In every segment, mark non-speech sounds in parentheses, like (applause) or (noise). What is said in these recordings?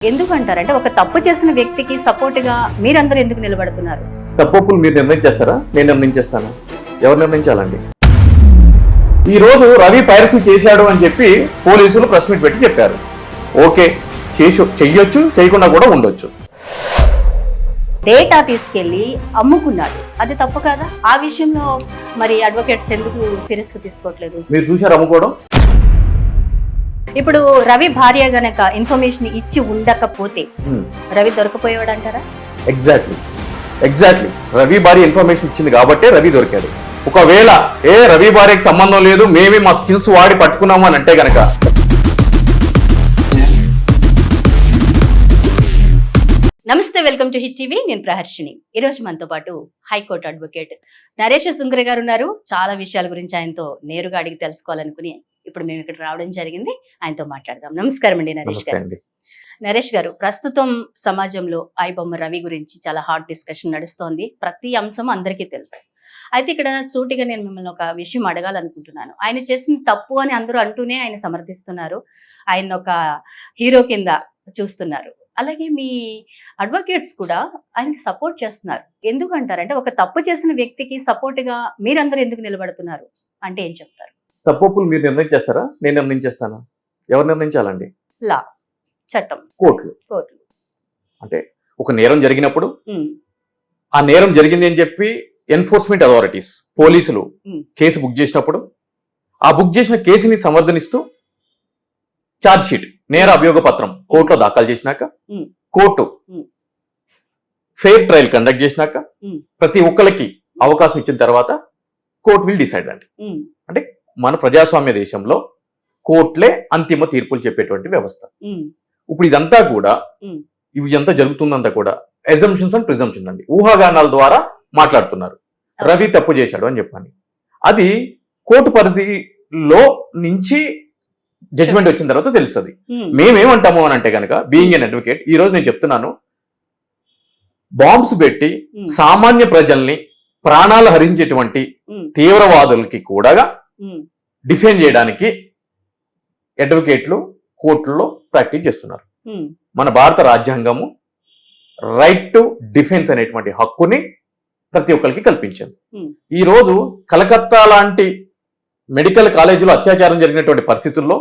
ఎందుకు అంటారంటే ఒక తప్పు చేసిన వ్యక్తికి సపోర్ట్గా మీరందరూ ఎందుకు నిలబడుతున్నారు? తప్పులు మీరు నిర్ణయించేస్తారా నేను నిర్ణయించేస్తాను? ఎవరు నిర్ణయించాలండి? ఈ రోజు రవి పైరసీ చేశాడు అని చెప్పి పోలీసులు ప్రెస్ మీట్ పెట్టి చెప్పారు. ఓకే చేసు చెయ్యొచ్చు చేయకుండా కూడా ఉండొచ్చు. డేటా తీసుకెళ్ళి అమ్ముకున్నాడు. అది తప్పు కదా? ఆ విషయంలో మరి అడ్వకేట్స్ ఎందుకు సీరియస్గా తీసుకోవట్లేదు? మీరు చూశారు అమ్ముకోవడం? ఇప్పుడు రవి భార్య గనక ఇన్ఫర్మేషన్ ఇచ్చి ఉండకపోతే. రవి దొరకపోయేవాడు అంటారా ఎగ్జాక్ట్లీ ఎగ్జాక్ట్లీ రవి భార్య ఇన్ఫర్మేషన్ ఇచ్చింది కాబట్టే రవి దొరికాడు. ఒకవేళ ఏ రవి భార్యకి సంబంధం లేదు మేమే మా స్కిల్స్ వాడి పట్టుకున్నాము అని అంటే గనక. నమస్తే వెల్కమ్ టు హిట్ టీవీ. నేను ప్రహర్షిని. ఈ రోజు మనతో పాటు హైకోర్టు అడ్వకేట్ నరేష్ సుంకర గారు ఉన్నారు. చాలా విషయాల గురించి ఆయనతో నేరుగా అడిగి తెలుసుకోవాలనుకుని ఇప్పుడు మేము ఇక్కడ రావడం జరిగింది. ఆయనతో మాట్లాడదాం. నమస్కారం అండి నరేష్ గారు. నరేష్ గారు ప్రస్తుతం సమాజంలో ఐబొమ్మ రవి గురించి చాలా హాట్ డిస్కషన్ నడుస్తోంది. ప్రతి అంశం అందరికీ తెలుసు. అయితే ఇక్కడ సూటిగా నేను మిమ్మల్ని ఒక విషయం అడగాలనుకుంటున్నాను. ఆయన చేసిన తప్పు అని అందరూ అంటూనే ఆయన సమర్థిస్తున్నారు. ఆయన ఒక హీరో కింద చూస్తున్నారు. అలాగే మీ అడ్వకేట్స్ కూడా ఆయనకి సపోర్ట్ చేస్తున్నారు. ఎందుకు అంటారంటే ఒక తప్పు చేసిన వ్యక్తికి సపోర్ట్గా మీరందరూ ఎందుకు నిలబడుతున్నారు? అంటే ఏం చెప్తారు? తప్పులు మీరు నిర్ణయించేస్తారా? నేను నిర్ణయించేస్తాను? ఎవరు నిర్ణయించాలండి? లా చట్టం. కోర్టులు. కోర్టు అంటే ఒక నేరం జరిగినప్పుడు ఆ నేరం జరిగింది అని చెప్పి ఎన్ఫోర్స్మెంట్ అథారిటీస్ పోలీసులు. కేసు బుక్ చేసినప్పుడు ఆ బుక్ చేసిన కేసుని సమర్థనిస్తూ ఛార్జ్ షీట్ నేర అభియోగ పత్రం కోర్టులో దాఖలు చేసినాక. కోర్టు. ఫెయిర్ ట్రయల్ కండక్ట్ చేసినాక. ప్రతి ఒక్కరికి అవకాశం ఇచ్చిన తర్వాత కోర్టు విల్ డిసైడ్ అండి. ఉమ్, మన ప్రజాస్వామ్య దేశంలో కోర్టులే అంతిమ తీర్పులు చెప్పేటువంటి వ్యవస్థ. ఇప్పుడు ఇదంతా కూడా. ఇవి ఎంత జరుగుతుందంతా కూడా ఎజంప్షన్స్ అండ్ ప్రిజంప్షన్స్ అండి. ఊహాగానాల ద్వారా మాట్లాడుతున్నారు. రవి తప్పు చేశాడు అని చెప్పని. అది కోర్టు పరిధిలో నుంచి జడ్జిమెంట్ వచ్చిన తర్వాత తెలుస్తుంది. మేమేమంటాము అని అంటే కనుక బీయింగ్ ఎన్ అడ్వకేట్ ఈ రోజు నేను చెప్తున్నాను బాంబ్స్ పెట్టి సామాన్య ప్రజల్ని ప్రాణాలు హరించేటువంటి తీవ్రవాదులకి కూడా డిఫెండ్ చేయడానికి అడ్వకేట్లు కోర్టుల్లో ప్రాక్టీస్ చేస్తున్నారు. మన భారత రాజ్యాంగము రైట్ టు డిఫెన్స్ అనేటువంటి హక్కుని ప్రతి ఒక్కరికి కల్పించింది. ఈ రోజు కలకత్తా లాంటి మెడికల్ కాలేజీలో అత్యాచారం జరిగినటువంటి పరిస్థితుల్లో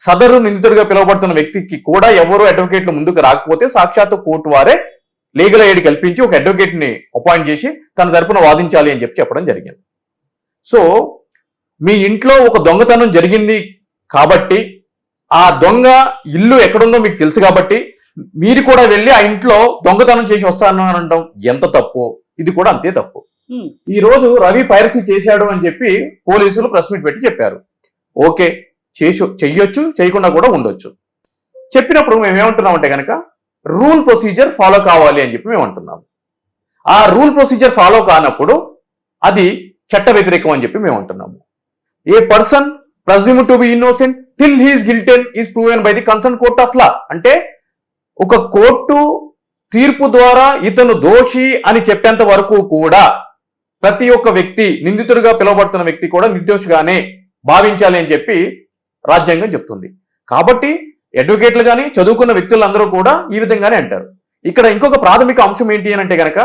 సదరు నిందితుడిగా పిలువబడుతున్న వ్యక్తికి కూడా ఎవరు అడ్వకేట్లు ముందుకు రాకపోతే సాక్షాత్తు కోర్టు వారే లీగల్ ఎయిడ్ కల్పించి ఒక అడ్వకేట్ని అపాయింట్ చేసి తన తరపున వాదించాలి అని చెప్పి చెప్పడం జరిగింది. సో మీ ఇంట్లో ఒక దొంగతనం జరిగింది కాబట్టి ఆ దొంగ ఇల్లు ఎక్కడుందో మీకు తెలుసు కాబట్టి మీరు కూడా వెళ్ళి ఆ ఇంట్లో దొంగతనం చేసి వస్తాను అని అనడం ఎంత తప్పు? ఇది కూడా అంతే తప్పు. ఈ రోజు రవి పైరసీ చేశాడు అని చెప్పి పోలీసులు ప్రెస్ మీట్ పెట్టి చెప్పారు. ఓకే చేసు చెయ్యొచ్చు చేయకుండా కూడా ఉండొచ్చు. చెప్పినప్పుడు మేము ఏమంటున్నామంటే కనుక రూల్ ప్రొసీజర్ ఫాలో కావాలి అని చెప్పి మేము అంటున్నాం. ఆ రూల్ ప్రొసీజర్ ఫాలో కానప్పుడు అది చట్ట వ్యతిరేకం అని చెప్పి మేము అంటున్నాము. A person presume to be innocent till his guilt is proven by the concern court of law. అంటే ఒక కోర్టు తీర్పు ద్వారా ఇతను దోషి అని చెప్పేంత వరకు కూడా ప్రతి ఒక్క వ్యక్తి నిందితుడిగా పిలువబడుతున్న వ్యక్తి కూడా నిర్దోషిగానే భావించాలి అని చెప్పి రాజ్యాంగం చెప్తుంది. కాబట్టి అడ్వకేట్లు కానీ చదువుకున్న వ్యక్తులందరూ కూడా ఈ విధంగానే అంటారు. ఇక్కడ ఇంకొక ప్రాథమిక అంశం ఏంటి అని అంటే కనుక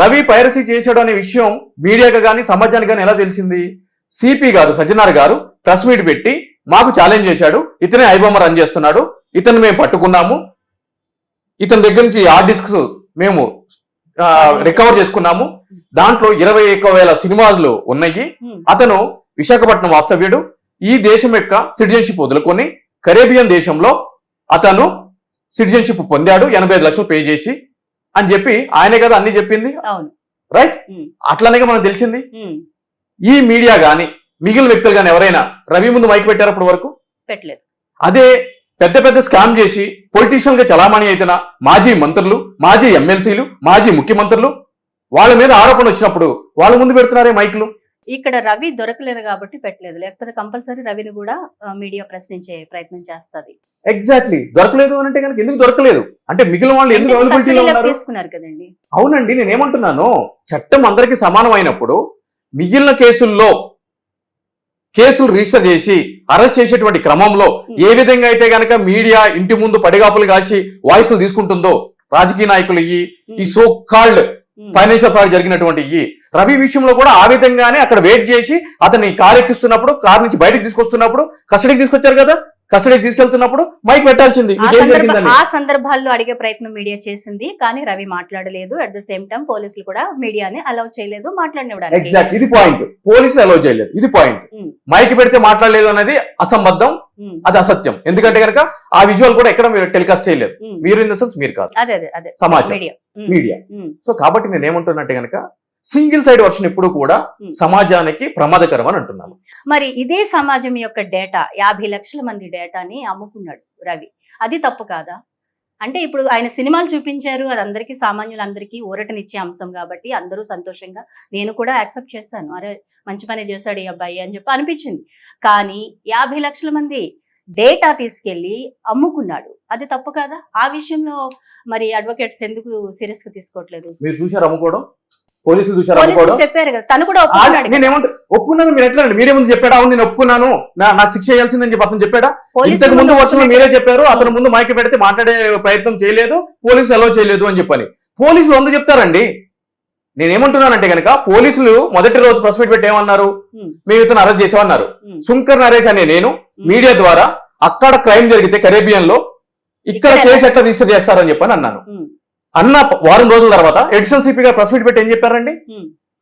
రవి పైరసీ చేశాడు అనే విషయం మీడియాకి కానీ సమాజానికి కానీ ఎలా తెలిసింది? సిపి గారు సజ్జనార్ గారు ప్రెస్ మీట్ పెట్టి మాకు ఛాలెంజ్ చేశాడు. ఇతనే ఐబొమ్మ రన్ చేస్తున్నాడు. ఇతను మేము పట్టుకున్నాము. ఇతని దగ్గర నుంచి ఆ డిస్క్స్ మేము రికవర్ చేసుకున్నాము. దాంట్లో ఇరవై ఒక్క వేల సినిమాలు ఉన్నాయి. ఉమ్, అతను విశాఖపట్నం వాస్తవ్యుడు. ఈ దేశం యొక్క సిటిజన్షిప్ వదులుకొని కరేబియన్ దేశంలో అతను సిటిజన్షిప్ పొందాడు. ఎనభై ఐదు లక్షలు పే చేసి అని చెప్పి ఆయనే కదా అన్ని చెప్పింది. రైట్ ఉమ్, అట్లనే మనకు తెలిసింది. ఉమ్, ఈ మీడియా గాని మిగిలిన వ్యక్తులు గాని ఎవరైనా రవి ముందు మైక్ పెట్టారు అప్పటి వరకు? పెట్టలేదు. అదే పెద్ద పెద్ద స్కామ్ చేసి పొలిటీషియన్గా చలామణి అయితున్న మాజీ మంత్రులు మాజీ ఎమ్మెల్సీలు మాజీ ముఖ్యమంత్రులు వాళ్ళ మీద ఆరోపణ వచ్చినప్పుడు వాళ్ళ ముందు పెడుతున్నారే మైకులు? ఇక్కడ రవి దొరకలేదు కాబట్టి పెట్టలేదు. లేకపోతే కంపల్సరీ రవిని కూడా మీడియా ప్రశ్నించే ప్రయత్నం చేస్తది. ఎగ్జాక్ట్లీ దొరకలేదు అని అంటే కనుక ఎందుకు దొరకలేదు? అంటే మిగిలిన వాళ్ళు ఎందుకు అవైలబిలిటీలో కస్టడీలోకి ఉన్నారు? తీసుకున్నారు కదండి. అవునండి నేనేమంటున్నాను? చట్టం అందరికీ సమానం అయినప్పుడు మిగిలిన కేసుల్లో కేసులు రిజిస్టర్ చేసి అరెస్ట్ చేసేటువంటి క్రమంలో ఏ విధంగా అయితే గనక మీడియా ఇంటి ముందు పడిగాపులు కాసి వాయిస్లు తీసుకుంటుందో రాజకీయ నాయకులు ఈ ఈ సో కాల్డ్ ఫైనాన్షియల్ ఫ్రాడ్ జరిగినటువంటి ఈ రవి విషయంలో కూడా ఆ విధంగానే అక్కడ వెయిట్ చేసి అతన్ని కార్ ఎక్కిస్తున్నప్పుడు కార్ నుంచి బయటకు తీసుకొస్తున్నప్పుడు కస్టడీకి తీసుకొచ్చారు కదా? కస్టడీకి తీసుకెళ్తున్నప్పుడు మైక్ పెట్టాల్సింది. ఆ సందర్భాల్లో అడిగే ప్రయత్నం మీడియా చేసింది కానీ రవి మాట్లాడలేదు. అట్ ద సేమ్ టైం పోలీసులు కూడా మీడియాని అలౌ చేయలేదు మాట్లాడినవడానికి ఎగ్జాక్ట్ ఇది పాయింట్ పోలీసులు అలౌ చేయలేదు. ఇది పాయింట్ ఉమ్. మైక్ పెడితే మాట్లాడలేదు అనేది అసంబద్ధం. ఉమ్, అది అసత్యం. ఎందుకంటే కనుక ఆ విజువల్ కూడా ఎక్కడ మీరు టెలికాస్ట్ చేయలేదు. ఉమ్. మీరు ఇన్ ద సెన్స్ మీరు కాదు. అదే అదే అదే. సమాజం. మీడియా. సో కాబట్టి నేను ఏమంటున్నట్టే కనుక సింగిల్ సైడ్ వర్షన్ ఎప్పుడు కూడా. సమాజానికి ప్రమాదకరం అని అంటున్నాను మరి ఇదే సమాజం యొక్క డేటా యాభై లక్షల మంది డేటాని అమ్ముకున్నాడు రవి. అది తప్పు కాదా? అంటే ఇప్పుడు ఆయన సినిమాలు చూపించారు అది అందరికీ సామాన్యులందరికీ ఊరటనిచ్చే అంశం కాబట్టి అందరూ సంతోషంగా నేను కూడా యాక్సెప్ట్ చేశాను. అరే మంచి పని చేశాడు ఈ అబ్బాయి అని చెప్పి అనిపించింది. కానీ యాభై లక్షల మంది డేటా తీసుకెళ్ళి అమ్ముకున్నాడు. అది తప్పు కాదా? ఆ విషయంలో మరి అడ్వకేట్స్ ఎందుకు సీరియస్గా తీసుకోవట్లేదు? మీరు చూశారు అమ్ముకోవడం? పోలీసులు చెప్పారు కదా తను కూడా ఒప్పుకున్నాడు ఏమంటే ఒప్పుకున్నాను మీరు ఎట్లా అండి? మీరే ముందు చెప్పాడా? అవును నేను ఒప్పుకున్నాను. నాకు శిక్ష చేయాల్సిందని చెప్పి అతను చెప్పాడా? ఇంతకు ముందు వర్షంలో మీరే చెప్పారు అతను ముందు మైక్ పెడితే మాట్లాడే ప్రయత్నం చేయలేదు పోలీసులు అలౌ చేయలేదు అని చెప్పని. పోలీసులు వంద చెప్తారండి. నేనేమంటున్నానంటే కనుక పోలీసులు మొదటి రోజు ప్రెస్ మీట్ పెట్టి ఏమన్నారు? మేము ఇతను అరెస్ట్ చేసామన్నారు. శుంకర్ నరేష్ అనే నేను. మీడియా ద్వారా అక్కడ క్రైమ్ జరిగితే కరేబియన్లో ఇక్కడ కేసు ఎట్లా రిజిస్టర్ చేస్తారని చెప్పని అన్నాను. అన్న వారం రోజుల తర్వాత ఎడిషనల్ సిపి గారు ప్రెస్ మీట్ పెట్టి ఏం చెప్పారండి.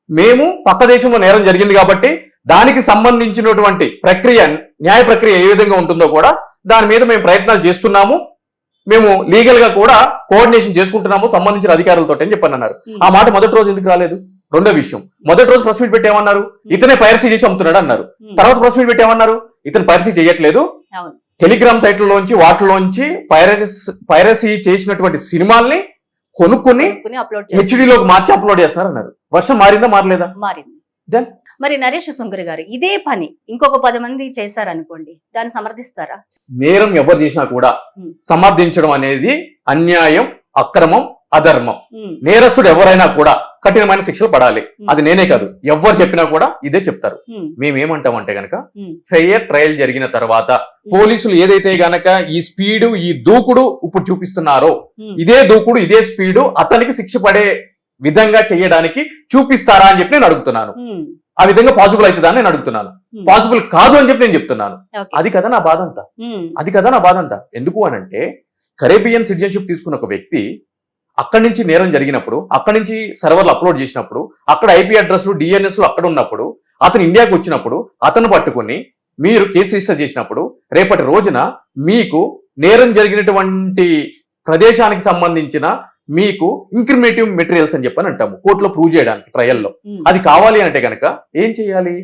మేము పక్క దేశంలో నేరం జరిగింది కాబట్టి దానికి సంబంధించినటువంటి ప్రక్రియ న్యాయ ప్రక్రియ ఏ విధంగా ఉంటుందో కూడా దాని మీద మేము ప్రయత్నాలు చేస్తున్నాము. మేము లీగల్గా కూడా కోఆర్డినేషన్ చేసుకుంటున్నాము సంబంధించిన అధికారులతో అని చెప్పని అన్నారు. ఆ మాట మొదటి రోజు ఎందుకు రాలేదు? రెండో విషయం. మొదటి రోజు ప్రెస్ మీట్ పెట్టి ఏమన్నారు? ఇతనే పైరసీ చేసి అమ్ముతున్నాడు అన్నారు. తర్వాత ప్రెస్ మీట్ పెట్టి ఏమన్నారు? ఇతను పైరసీ చేయట్లేదు. టెలిగ్రామ్ సైట్లలోంచి వాటిలోంచి పైరసీ పైరసీ చేసినటువంటి సినిమాల్ని కొనుక్కొని హెచ్డిలోకి మార్చి అప్లోడ్ చేస్తున్నారు అన్నారు వర్షం మారిందా మారలేదా? మారింది? మరి నరేష్ సుంకర్ గారు ఇదే పని ఇంకొక పది మంది చేశారనుకోండి దాన్ని సమర్థిస్తారా? నేరం ఎవరు చేసినా కూడా. సమర్థించడం అనేది అన్యాయం అక్రమం అధర్మం. నేరస్తుడు ఎవరైనా కూడా కఠినమైన శిక్షలు పడాలి. అది నేనే కాదు. ఎవరు చెప్పినా కూడా ఇదే చెప్తారు. ఉమ్, మేమేమంటామంటే గనక ఫెయిర్ ట్రయల్ జరిగిన తర్వాత పోలీసులు ఏదైతే గనక ఈ స్పీడు ఈ దూకుడు ఇప్పుడు చూపిస్తున్నారో ఇదే దూకుడు ఇదే స్పీడు అతనికి శిక్ష పడే విధంగా చేయడానికి చూపిస్తారా అని చెప్పి నేను అడుగుతున్నాను. ఆ విధంగా పాసిబుల్ అవుతుందా నేను అడుగుతున్నాను. పాసిబుల్ కాదు అని చెప్పి నేను చెప్తున్నాను. అది కదా నా బాధ అంతా అది కదా నా బాధ అంతా ఎందుకు అనంటే కరేబియన్ సిటిజన్షిప్ తీసుకున్న ఒక వ్యక్తి అక్కడి నుంచి నేరం జరిగినప్పుడు అక్కడి నుంచి సర్వర్లు అప్లోడ్ చేసినప్పుడు అక్కడ ఐపీ అడ్రస్లు డిఎన్ఎస్లు అక్కడ ఉన్నప్పుడు అతను ఇండియాకి వచ్చినప్పుడు అతను పట్టుకొని మీరు కేసు రిజిస్టర్ చేసినప్పుడు రేపటి రోజున మీకు నేరం జరిగినటువంటి ప్రదేశానికి సంబంధించిన మీకు ఇంక్రిమేటివ్ మెటీరియల్స్ అని చెప్పని అంటాము. కోర్టులో ప్రూవ్ చేయడానికి ట్రయల్లో. అది కావాలి అంటే కనుక ఏం చేయాలి?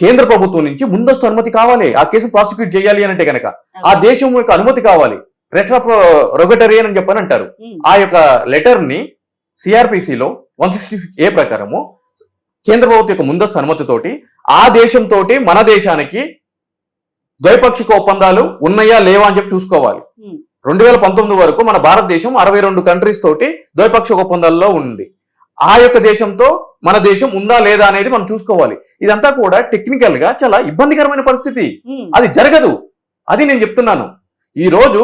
కేంద్ర ప్రభుత్వం నుంచి ముందస్తు అనుమతి కావాలి. ఆ కేసు ప్రాసిక్యూట్ చేయాలి అని అంటే కనుక ఆ దేశం యొక్క అనుమతి కావాలి. లెటర్ ఆఫ్ రొగటరియన్ అని చెప్పని అంటారు. ఆ యొక్క లెటర్ని సిఆర్పిసిలో వన్ సిక్స్టీ ఏ ప్రకారము కేంద్ర ప్రభుత్వం యొక్క ముందస్తు అనుమతితోటి ఆ దేశంతో మన దేశానికి ద్వైపాక్షిక ఒప్పందాలు ఉన్నాయా లేవా అని చెప్పి చూసుకోవాలి. రెండు వేల పంతొమ్మిది వరకు మన భారతదేశం అరవై రెండు కంట్రీస్ తోటి ద్వైపాక్షిక ఒప్పందాల్లో ఉంది. ఆ యొక్క దేశంతో మన దేశం ఉందా లేదా అనేది మనం చూసుకోవాలి. ఇదంతా కూడా టెక్నికల్గా చాలా ఇబ్బందికరమైన పరిస్థితి. అది జరగదు. అది నేను చెప్తున్నాను. ఈ రోజు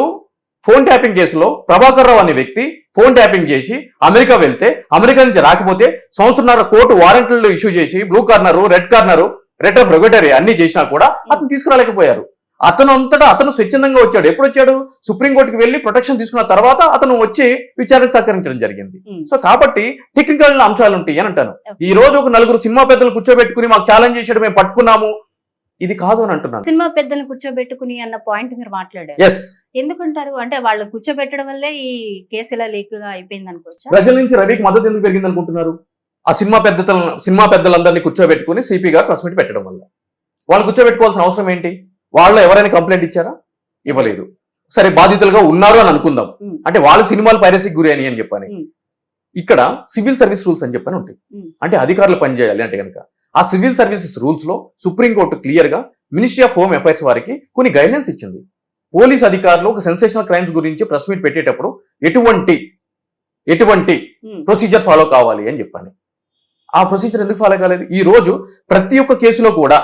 ఫోన్ ట్యాపింగ్ కేసులో ప్రభాకర్ రావు అనే వ్యక్తి ఫోన్ ట్యాపింగ్ చేసి అమెరికా వెళ్తే అమెరికా నుంచి రాకపోతే సంవత్సరంన్నర కోర్టు వారెంట్లు ఇష్యూ చేసి blue corner red corner red of regulatory అన్ని చేసినా కూడా అతను తీసుకురాలేకపోయారు. అతను అంతటా అతను స్వచ్ఛందంగా వచ్చాడు. ఎప్పుడు వచ్చాడు? సుప్రీంకోర్టుకి వెళ్ళి ప్రొటెక్షన్ తీసుకున్న తర్వాత అతను వచ్చి విచారణకు సహకరించడం జరిగింది. సో కాబట్టి టెక్నికల్ అంశాలు ఉంటాయి అని అంటాను. ఈ రోజు ఒక నలుగురు సినిమా పెద్దలు కూర్చోబెట్టుకుని మాకు ఛాలెంజ్ చేసాడు మేము పట్టుకున్నాము. ఇది కాదు అని అంటున్నాను. సినిమా పెద్దలను కూర్చోబెట్టుకుని అన్న పాయింట్ మీరు మాట్లాడారు. ఎందుకంటారు? అంటే వాళ్ళు కూర్చోబెట్టడం వల్లే ఈ కేసు ఇలా లీక్గా అయిపోయింది అనుకోవచ్చా? ప్రజల నుంచి రవికి మద్దతు ఎందుకు పెరిగింది అనుకుంటున్నారు? ఆ సినిమా పెద్ద సినిమా పెద్దలందరినీ కూర్చోబెట్టుకుని సిపి గారు ప్రెస్ మీట్ పెట్టడం వల్ల. వాళ్ళు కూర్చోబెట్టుకోవాల్సిన అవసరం ఏంటి? వాళ్ళు ఎవరైనా కంప్లైంట్ ఇచ్చారా? ఇవ్వలేదు. సరే బాధితులుగా ఉన్నారు అని అనుకుందాం. అంటే వాళ్ళ సినిమాలు పైరసీకి గురి అని చెప్పని. ఇక్కడ సివిల్ సర్వీస్ రూల్స్ అని చెప్పని ఉంటాయి. అంటే అధికారులు పనిచేయాలి అంటే కనుక ఆ సివిల్ సర్వీసెస్ రూల్స్లో సుప్రీంకోర్టు క్లియర్గా మినిస్ట్రీ ఆఫ్ హోమ్ అఫైర్స్ వారికి కొన్ని గైడెన్స్ ఇచ్చింది. పోలీస్ అధికారులు ఒక సెన్సేషనల్ క్రైమ్స్ గురించి ప్రెస్ మీట్ పెట్టేటప్పుడు ఎటువంటి ఎటువంటి ఉమ్, ప్రొసీజర్ ఫాలో కావాలి అని చెప్పాను ఆ ప్రొసీజర్ ఎందుకు ఫాలో కాలేదు? ఈ రోజు ప్రతి ఒక్క కేసులో కూడా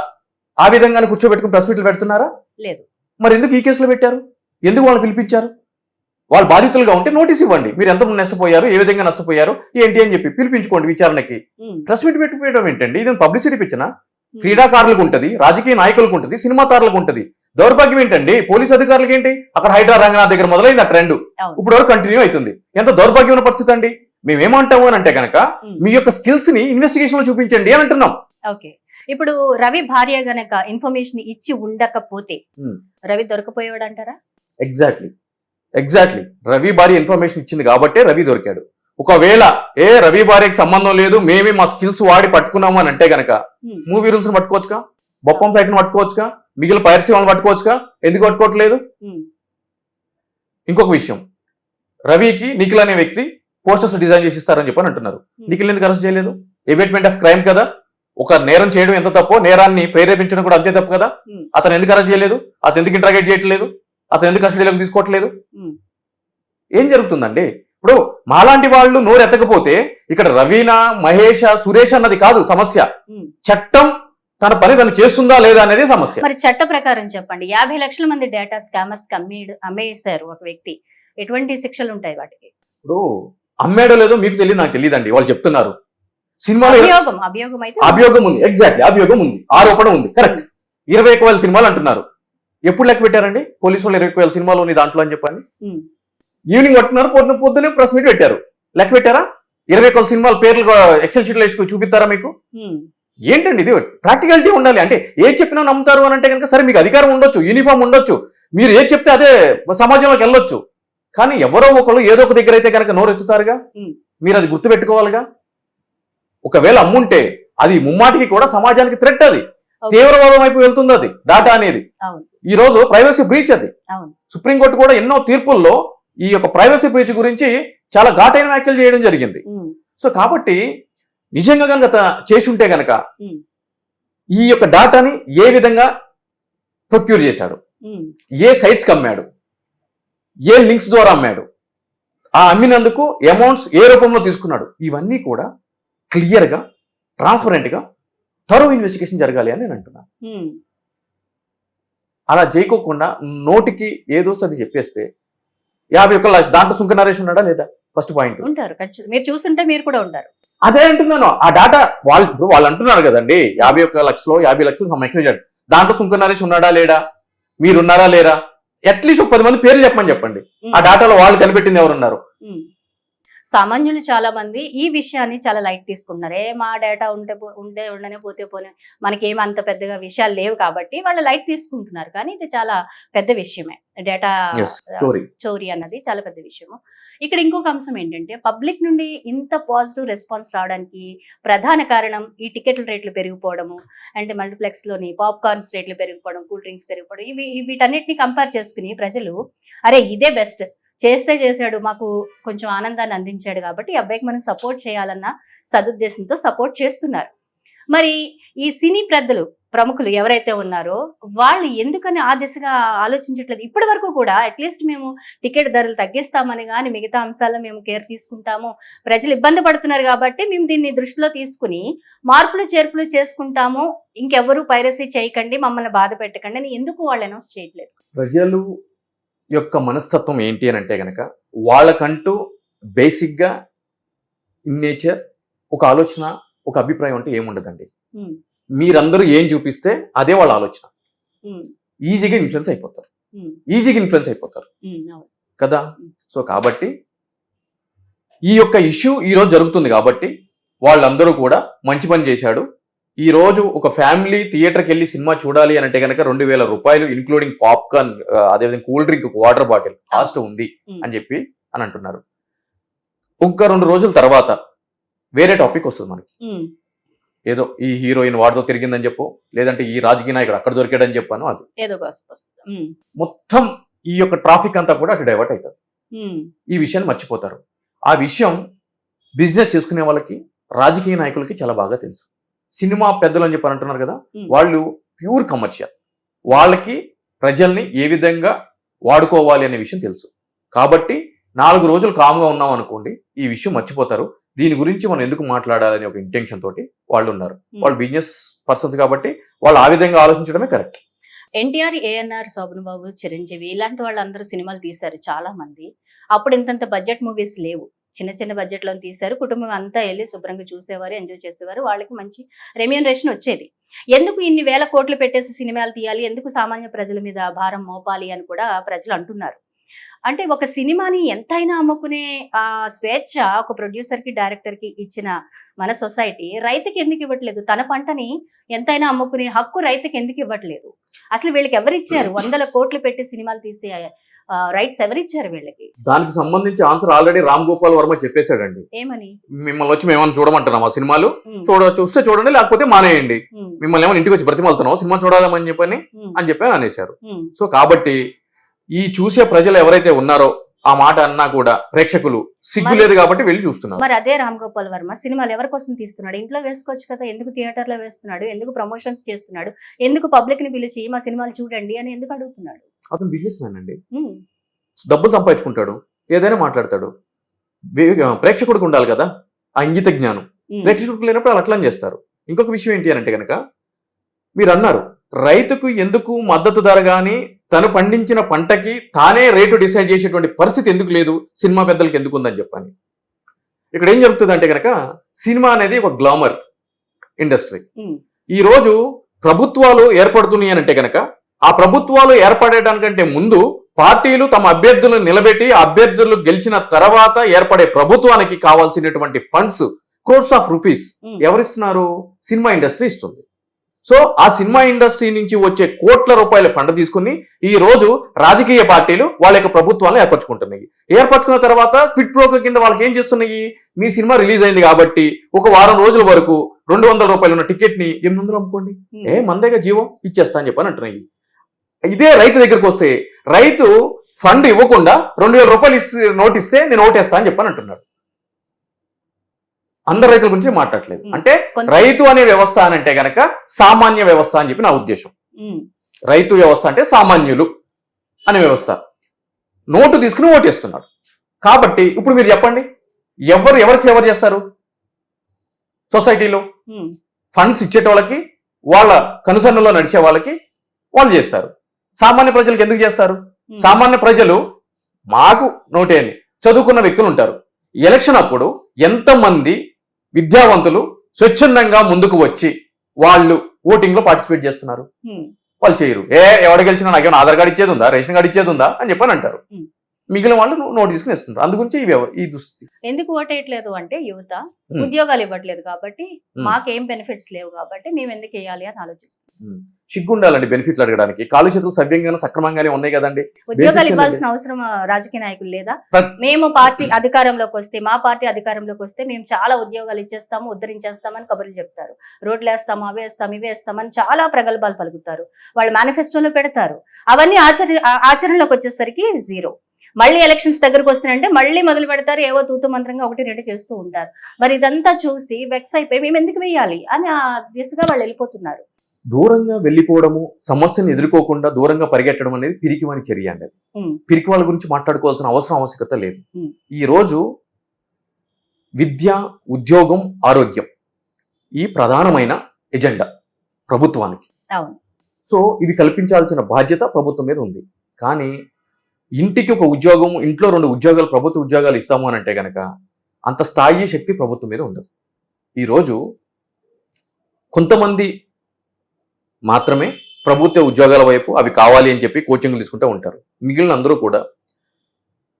ఆ విధంగానే కూర్చోబెట్టుకుని ప్రెస్ మీట్లు పెడుతున్నారా? లేదు. మరి ఎందుకు ఈ కేసులో పెట్టారు? ఎందుకు వాళ్ళు పిలిపించారు? వాళ్ళు బాధితులుగా ఉంటే నోటీస్ ఇవ్వండి. మీరు ఎంత నష్టపోయారు ఏ విధంగా నష్టపోయారు ఏంటి అని చెప్పి పిలిపించుకోండి విచారణకి. ప్రెస్ మీట్ పెట్టిపోయడం ఏంటండి? ఇది పబ్లిసిటీ పిచ్చిన? క్రీడాకారులకు ఉంటది రాజకీయ నాయకులకు ఉంటది సినిమా తారులకు ఉంటది. దౌర్భాగ్యం ఏంటండి? పోలీస్ అధికారులకి ఏంటి? అక్కడ హైడ్రా రంగనాథ్ దగ్గర మొదలైంది ఆ ట్రెండ్. ఇప్పుడు వరకు కంటిన్యూ అవుతుంది. ఎంత దౌర్భాగ్యమైన పరిస్థితి అండి? మేమేమంటాము అని అంటే కనుక. మీ యొక్క స్కిల్స్ని ఇన్వెస్టిగేషన్లో చూపించండి అని అంటున్నాం. ఓకే. ఇప్పుడు రవి భార్య గనక ఇన్ఫర్మేషన్ ఇచ్చి ఉండకపోతే. రవి దొరకపోయేవాడు అంటారా? ఎగ్జాక్ట్లీ ఎగ్జాక్ట్లీ రవి భార్య ఇన్ఫర్మేషన్ ఇచ్చింది కాబట్టే రవి దొరికాడు. ఒకవేళ ఏ రవి భార్యకి సంబంధం లేదు మేమే మా స్కిల్స్ వాడి పట్టుకున్నాము అని అంటే గనక మూవీ రూల్స్ పట్టుకోవచ్చుగా? బొప్పం సైట్ పట్టుకోవచ్చుగా? మిగిలిన పైరసీ వాళ్ళని పట్టుకోవచ్చుగా? ఎందుకు పట్టుకోవట్లేదు? ఉమ్, ఇంకొక విషయం. రవికి నిఖిల్ అనే వ్యక్తి పోస్టర్స్ డిజైన్ చేసి ఇస్తారని చెప్పని అంటున్నారు. నిఖిల్ ఎందుకు అరెస్ట్ చేయలేదు? ఎబేట్మెంట్ ఆఫ్ క్రైమ్ కదా? ఒక నేరం చేయడం ఎంత తప్పో నేరాన్ని ప్రేరేపించడం కూడా అంతే తప్పు కదా? Hmm. అతను ఎందుకు అరెస్ట్ చేయలేదు? అతను ఎందుకు ఇంట్రాగేట్ చేయట్లేదు? అతను ఎందుకు కస్టడీలోకి తీసుకోవట్లేదు? ఏం జరుగుతుందండి? ఇప్పుడు మాలాంటి వాళ్ళు నోరు ఎత్తకపోతే ఇక్కడ రవీనా మహేష సురేష్ అన్నది కాదు సమస్య. చట్టం తన పని తను చేస్తుందా లేదా అనేది సమస్య. మరి చట్ట ప్రకారం చెప్పండి. యాభై లక్షల మంది డేటా స్కామర్స్ అమ్మే అమ్మేశారు ఒక వ్యక్తి. ఎటువంటి శిక్షలు ఉంటాయి వాటికి? ఇప్పుడు అమ్మాడో లేదో మీకు తెలియదు నాకు తెలియదండి. వాళ్ళు చెప్తున్నారు. సినిమాలో అభియోగం అభియోగం అయితే అభియోగం ఉంది. ఎగ్జాక్ట్లీ అభియోగం ఉంది. ఆరోపణ ఉంది. కరెక్ట్ ఇరవై సినిమాలు అంటున్నారు. ఎప్పుడు లెక్క పెట్టారండి? పోలీసు వాళ్ళు ఇరవై వేల సినిమాలు ఉన్నాయి దాంట్లో అని చెప్పని? ఉమ్, ఈవినింగ్ పట్టున్నారు పొద్దున పొద్దునే ప్రెస్ మీట్ పెట్టారు. లెక్క పెట్టారా? ఇరవై ఒక సినిమాల పేర్లు ఎక్సెల్ షీట్లో వేసుకొని చూపిస్తారా మీకు? ఏంటండి ఇది? ప్రాక్టికాలిటీ ఉండాలి. అంటే ఏ చెప్పినా నమ్ముతారు అని అంటే కనుక సరే మీకు అధికారం ఉండొచ్చు యూనిఫామ్ ఉండొచ్చు. మీరు ఏ చెప్తే అదే సమాజంలోకి వెళ్ళొచ్చు. కానీ ఎవరో ఒకరు ఏదో ఒక దగ్గర అయితే కనుక నోరు ఎత్తుతారుగా ఉమ్. మీరు అది గుర్తుపెట్టుకోవాలిగా? ఒకవేళ అమ్ముంటే అది ముమ్మాటికి కూడా సమాజానికి థ్రెట్ అది. తీవ్రవాదం వైపు వెళ్తుంది అది డాటా అనేది. ఈ రోజు ప్రైవసీ బ్రీచ్ అది. సుప్రీంకోర్టు కూడా ఎన్నో తీర్పుల్లో ఈ యొక్క ప్రైవసీ బ్రీచ్ గురించి చాలా ఘాటైన వ్యాఖ్యలు చేయడం జరిగింది. సో కాబట్టి నిజంగా కనుక చేసి ఉంటే గనక ఈ యొక్క డాటాని ఏ విధంగా ప్రొక్యూర్ చేశాడు? ఏ సైట్స్కి అమ్మాడు? ఏ లింక్స్ ద్వారా అమ్మాడు? ఆ అమ్మినందుకు అమౌంట్స్ ఏ రూపంలో తీసుకున్నాడు? ఇవన్నీ కూడా క్లియర్గా ట్రాన్స్పరెంట్గా థరో ఇన్వెస్టిగేషన్ జరగాలి అని నేను అంటున్నాను ఉమ్. అలా చేయకోకుండా నోటికి ఏదోస్తే అది చెప్పేస్తే యాభై ఒక్క దాంట్లో సుంక నరేష్ ఉన్నాడా లేదా? ఫస్ట్ పాయింట్ ఉంటారు ఖచ్చితంగా. మీరు చూస్తుంటే మీరు కూడా ఉంటారు. అదే అంటున్నాను. ఆ డాటా వాళ్ళు ఇప్పుడు వాళ్ళు అంటున్నారు కదండి యాభై ఒక్క లక్షలు యాభై లక్షలు సమీక్షించాడు దాంట్లో సుంక నరేష్ ఉన్నాడా లేడా మీరు ఉన్నారా లేరా అట్లీస్ట్ ఒక పది మంది పేర్లు చెప్పమని చెప్పండి. ఉమ్, ఆ డాటాలో వాళ్ళు కనిపెట్టింది ఎవరున్నారు? ఉమ్. సామాన్యులు చాలా మంది ఈ విషయాన్ని చాలా లైట్ తీసుకుంటున్నారు. ఏ మా డేటా ఉంటే ఉంటే ఉండనే పోతే పోనే మనకేం అంత పెద్దగా విషయాలు లేవు కాబట్టి వాళ్ళు లైట్ తీసుకుంటున్నారు. కానీ ఇది చాలా పెద్ద విషయమే. డేటా చోరీ అన్నది చాలా పెద్ద విషయము. ఇక్కడ ఇంకొక అంశం ఏంటంటే పబ్లిక్ నుండి ఇంత పాజిటివ్ రెస్పాన్స్ రావడానికి ప్రధాన కారణం ఈ టికెట్ల రేట్లు పెరిగిపోవడము అండ్ మల్టీప్లెక్స్లోని పాప్కార్న్స్ రేట్లు పెరిగిపోవడం కూల్ డ్రింక్స్ పెరిగిపోవడం ఇవి వీటన్నిటిని కంపేర్ చేసుకుని ప్రజలు అరే ఇదే బెస్ట్. చేస్తే చేశాడు మాకు కొంచెం ఆనందాన్ని అందించాడు కాబట్టి ఈ అబ్బాయికి మనం సపోర్ట్ చేయాలన్న సదుద్దేశంతో సపోర్ట్ చేస్తున్నారు. మరి ఈ సినీ పెద్దలు ప్రముఖులు ఎవరైతే ఉన్నారో వాళ్ళు ఎందుకని ఆ దిశగా ఆలోచించట్లేదు? ఇప్పటి వరకు కూడా అట్లీస్ట్ మేము టికెట్ ధరలు తగ్గిస్తామని కానీ మిగతా అంశాల్లో మేము కేర్ తీసుకుంటాము ప్రజలు ఇబ్బంది పడుతున్నారు కాబట్టి మేము దీన్ని దృష్టిలో తీసుకుని మార్పులు చేర్పులు చేసుకుంటాము. ఇంకెవరు పైరసీ చేయకండి మమ్మల్ని బాధ పెట్టకండి అని ఎందుకు వాళ్ళు అనౌన్స్ చేయట్లేదు? ప్రజలు యొక్క మనస్తత్వం ఏంటి అని అంటే గనక వాళ్ళకంటూ బేసిక్గా ఇన్ నేచర్ ఒక ఆలోచన ఒక అభిప్రాయం అంటే ఏముండదండి మీరందరూ ఏం చూపిస్తే అదే వాళ్ళ ఆలోచన. ఈజీగా ఇన్ఫ్లుయెన్స్ అయిపోతారు. ఈజీగా ఇన్ఫ్లుయెన్స్ అయిపోతారు. కదా? సో కాబట్టి ఈ యొక్క ఇష్యూ ఈ రోజు జరుగుతుంది కాబట్టి వాళ్ళందరూ కూడా మంచి పని చేశాడు. ఈ రోజు ఒక ఫ్యామిలీ థియేటర్కి వెళ్ళి సినిమా చూడాలి అని అంటే కనుక రెండు వేల రూపాయలు ఇన్క్లూడింగ్ పాప్కార్న్ అదేవిధంగా cool drink water bottle cost ఉంది అని చెప్పి అని అంటున్నారు. ఇంకా రెండు రోజుల తర్వాత వేరే టాపిక్ వస్తుంది మనకి. ఏదో ఈ హీరోయిన్ వాడితో తిరిగిందని చెప్పు లేదంటే ఈ రాజకీయ నాయకుడు అక్కడ దొరికాడని చెప్పాను అది. ఏదో మొత్తం ఈ యొక్క ట్రాఫిక్ అంతా కూడా అటు డైవర్ట్ అవుతుంది. ఈ విషయాన్ని మర్చిపోతారు. ఆ విషయం బిజినెస్ చేసుకునే వాళ్ళకి రాజకీయ నాయకులకి చాలా బాగా తెలుసు. సినిమా పెద్దలు అని చెప్పి అంటున్నారు కదా. వాళ్ళు ప్యూర్ కమర్షియల్. వాళ్ళకి ప్రజల్ని ఏ విధంగా వాడుకోవాలి అనే విషయం తెలుసు. కాబట్టి నాలుగు రోజులు కామ్గా ఉన్నాం అనుకోండి ఈ విషయం మర్చిపోతారు. దీని గురించి మనం ఎందుకు మాట్లాడాలని ఒక ఇంటెన్షన్ తోటి వాళ్ళు ఉన్నారు. వాళ్ళు బిజినెస్ పర్సన్స్ కాబట్టి వాళ్ళు ఆ విధంగా ఆలోచించడమే కరెక్ట్ ఎన్టీఆర్ ఏఎన్ఆర్ శోభన్ బాబు చిరంజీవి ఇలాంటి వాళ్ళందరూ సినిమాలు తీశారు చాలా మంది. అప్పుడు ఇంతంత బడ్జెట్ మూవీస్ లేవు. చిన్న చిన్న బడ్జెట్ తీశారు. కుటుంబం అంతా వెళ్ళి శుభ్రంగా చూసేవారు ఎంజాయ్ చేసేవారు. వాళ్ళకి మంచి రెమ్యూనరేషన్ వచ్చేది. ఎందుకు ఇన్ని వేల కోట్లు పెట్టేసి సినిమాలు తీయాలి? ఎందుకు సామాన్య ప్రజల మీద భారం మోపాలి అని కూడా ప్రజలు అంటున్నారు. అంటే ఒక సినిమాని ఎంతైనా అమ్ముకునే ఆ స్వేచ్ఛ ఒక ప్రొడ్యూసర్కి డైరెక్టర్కి ఇచ్చిన మన సొసైటీ రైతుకి ఎందుకు ఇవ్వట్లేదు? తన పంటని ఎంతైనా అమ్ముకునే హక్కు రైతుకి ఎందుకు ఇవ్వట్లేదు? అసలు వీళ్ళకి ఎవరిచ్చారు? వందల కోట్లు పెట్టి సినిమాలు తీసే రైట్స్ ఎవరిచ్చారు వీళ్ళకి? దానికి సంబంధించి ఆన్సర్ ఆల్రెడీ రామ్ గోపాల్ వర్మ చెప్పేశాడండి. ఏమని? మిమ్మల్ని వచ్చి మేమన్నా చూడమంటున్నాం ఆ సినిమాలు? చూడ చూస్తే చూడండి లేకపోతే మానేయండి. మిమ్మల్ని ఏమైనా ఇంటికి వచ్చి బ్రతిమలుతున్నావు సినిమా చూడాలని చెప్పని అని చెప్పి అనేశారు. సో కాబట్టి ఈ చూసే ప్రజలు ఎవరైతే ఉన్నారో ఆ మాట అన్నా కూడా ప్రేక్షకులు సిగ్గు లేదు కాబట్టి వెళ్ళి చూస్తున్నారు. మరి అదే రామ్ గోపాల్ వర్మ సినిమాలు ఎవరి కోసం తీస్తున్నాడు? ఇంట్లో వేసుకోవచ్చు కదా ఎందుకు థియేటర్లో వేస్తున్నాడు? ఎందుకు ప్రమోషన్స్ చేస్తున్నాడు? ఎందుకు పబ్లిక్ని పిలిచి మా సినిమాలు చూడండి అని ఎందుకు అడుగుతున్నాడు? అతను బిజినెస్ మ్యాన్ అండి. డబ్బులు సంపాదించుకుంటాడు ఏదైనా మాట్లాడతాడు. ప్రేక్షకుడికి ఉండాలి కదా ఆ ఇంగిత జ్ఞానం. ప్రేక్షకుడికి లేనప్పుడు వాళ్ళు అట్లా చేస్తారు. ఇంకొక విషయం ఏంటి అని అంటే కనుక మీరు అన్నారు రైతుకు ఎందుకు మద్దతు ధర కానీ తను పండించిన పంటకి తానే రేటు డిసైడ్ చేసేటువంటి పరిస్థితి ఎందుకు లేదు సినిమా పెద్దలకి ఎందుకు ఉందని చెప్పని. ఇక్కడ ఏం జరుగుతుంది అంటే కనుక సినిమా అనేది ఒక గ్లామర్ ఇండస్ట్రీ. ఉమ్, ఈ రోజు ప్రభుత్వాలు ఏర్పడుతున్నాయి అని అంటే కనుక ఆ ప్రభుత్వాలు ఏర్పడేదానికంటే ముందు పార్టీలు తమ అభ్యర్థులను నిలబెట్టి అభ్యర్థులు గెలిచిన తర్వాత ఏర్పడే ప్రభుత్వానికి కావాల్సినటువంటి funds crores of rupees um, ఎవరిస్తున్నారు? సినిమా ఇండస్ట్రీ ఇస్తుంది. సో ఆ సినిమా ఇండస్ట్రీ నుంచి వచ్చే కోట్ల రూపాయల ఫండ్ తీసుకుని ఈ రోజు రాజకీయ పార్టీలు వాళ్ళ యొక్క ప్రభుత్వాలను ఏర్పరచుకుంటున్నాయి. ఏర్పరచుకున్న తర్వాత క్విట్ ప్రోక కింద వాళ్ళకి ఏం చేస్తున్నాయి? మీ సినిమా రిలీజ్ అయింది కాబట్టి ఒక వారం రోజుల వరకు రెండు వందల రూపాయలు ఉన్న టికెట్ని ఎనిమిది వందలు అమ్ముకోండి. ఉమ్, ఏ మందేగా జీవం ఇచ్చేస్తా అని చెప్పని అంటున్నాయి. ఇదే రైతు దగ్గరికి వస్తే రైతు ఫండ్ ఇవ్వకుండా రెండు వేల రూపాయలు ఇస్తే నోట్ ఇస్తే నేను ఓటేస్తా అని చెప్పని అంటున్నాడు. అందరు రైతుల గురించి మాట్లాడలేదు. అంటే రైతు అనే వ్యవస్థ అని అంటే గనక సామాన్య వ్యవస్థ అని చెప్పి నా ఉద్దేశం. రైతు వ్యవస్థ అంటే సామాన్యులు అనే వ్యవస్థ. నోటు తీసుకుని ఓటేస్తున్నాడు. కాబట్టి ఇప్పుడు మీరు చెప్పండి ఎవరు ఎవరికి ఫేవర్ చేస్తారు? సొసైటీలో ఫండ్స్ ఇచ్చేట వాళ్ళకి వాళ్ళ కనుసన్నలో నడిచే వాళ్ళకి వాళ్ళు చేస్తారు. సామాన్య ప్రజలకు ఎందుకు చేస్తారు? సామాన్య ప్రజలు మాకు నోటేయండి. చదువుకున్న వ్యక్తులు ఉంటారు. ఎలక్షన్ అప్పుడు ఎంతమంది విద్యావంతులు స్వచ్ఛందంగా ముందుకు వచ్చి వాళ్ళు ఓటింగ్లో పార్టిసిపేట్ చేస్తున్నారు? వాళ్ళు చేయరు. ఏ ఎవడు గెలిచినా నాకేమైనా ఆధార్ కార్డు ఇచ్చేది ఉందా? రేషన్ కార్డు ఇచ్చేది ఉందా? అని చెప్పని అంటారు. మిగిలిన వాళ్ళు నోటు తీసుకుని ఇస్తుంటారు అందుగురించి ఈ వ్యవ- ఈ దుస్థితి. ఎందుకు ఓటేయట్లేదు అంటే యువత. ఉద్యోగాలు ఇవ్వట్లేదు కాబట్టి. మాకేం బెనిఫిట్స్ లేవు కాబట్టి మేము ఎందుకు వేయాలి అని ఆలోచిస్తున్నాం. సిగ్గుండాలండి బెనిఫిట్లు అడగడానికి. కాలు చేతులు సవ్యంగానే సక్రమంగానే ఉన్నాయి కదండి. ఉద్యోగాలు ఇవ్వాల్సిన అవసరం రాజకీయ నాయకులు లేదా? మేము పార్టీ అధికారంలోకి వస్తే మా పార్టీ అధికారంలోకి వస్తే మేము చాలా ఉద్యోగాలు ఇచ్చేస్తాము ఉద్ధరించేస్తామని కబుర్లు చెప్తారు. రోడ్లు వేస్తాము అవి వేస్తాం ఇవి వేస్తామని చాలా ప్రగల్భాలు పలుకుతారు. వాళ్ళు మేనిఫెస్టోలో పెడతారు. అవన్నీ ఆచర ఆ- ఆచరణలోకి వచ్చేసరికి జీరో. మళ్ళీ ఎలక్షన్స్ దగ్గరకు వస్తున్నాయంటే మళ్ళీ మొదలు పెడతారు ఏవో తూతు మంత్రంగా ఒకటి రెండు చేస్తూ ఉంటారు. మరి ఇదంతా చూసి వెక్స్ అయిపోయి మేము ఎందుకు వేయాలి? అని ఆ దిశగా వాళ్ళు వెళ్ళిపోతున్నారు. దూరంగా వెళ్ళిపోవడము సమస్యను ఎదుర్కోకుండా దూరంగా పరిగెట్టడం అనేది పిరికివాని చర్య అండి. పిరికి వాళ్ళ గురించి మాట్లాడుకోవాల్సిన అవసరం ఆవశ్యకత లేదు. ఈ రోజు విద్య ఉద్యోగం ఆరోగ్యం ఈ ప్రధానమైన ఎజెండా ప్రభుత్వానికి. సో ఇవి కల్పించాల్సిన బాధ్యత ప్రభుత్వం మీద ఉంది. కానీ ఇంటికి ఒక ఉద్యోగం ఇంట్లో రెండు ఉద్యోగాలు ప్రభుత్వ ఉద్యోగాలు ఇస్తాము అని అంటే కనుక అంత స్థాయి శక్తి ప్రభుత్వం మీద ఉండదు. ఈరోజు కొంతమంది మాత్రమే ప్రభుత్వ ఉద్యోగాల వైపు అవి కావాలి అని చెప్పి కోచింగ్లు తీసుకుంటూ ఉంటారు. మిగిలిన అందరూ కూడా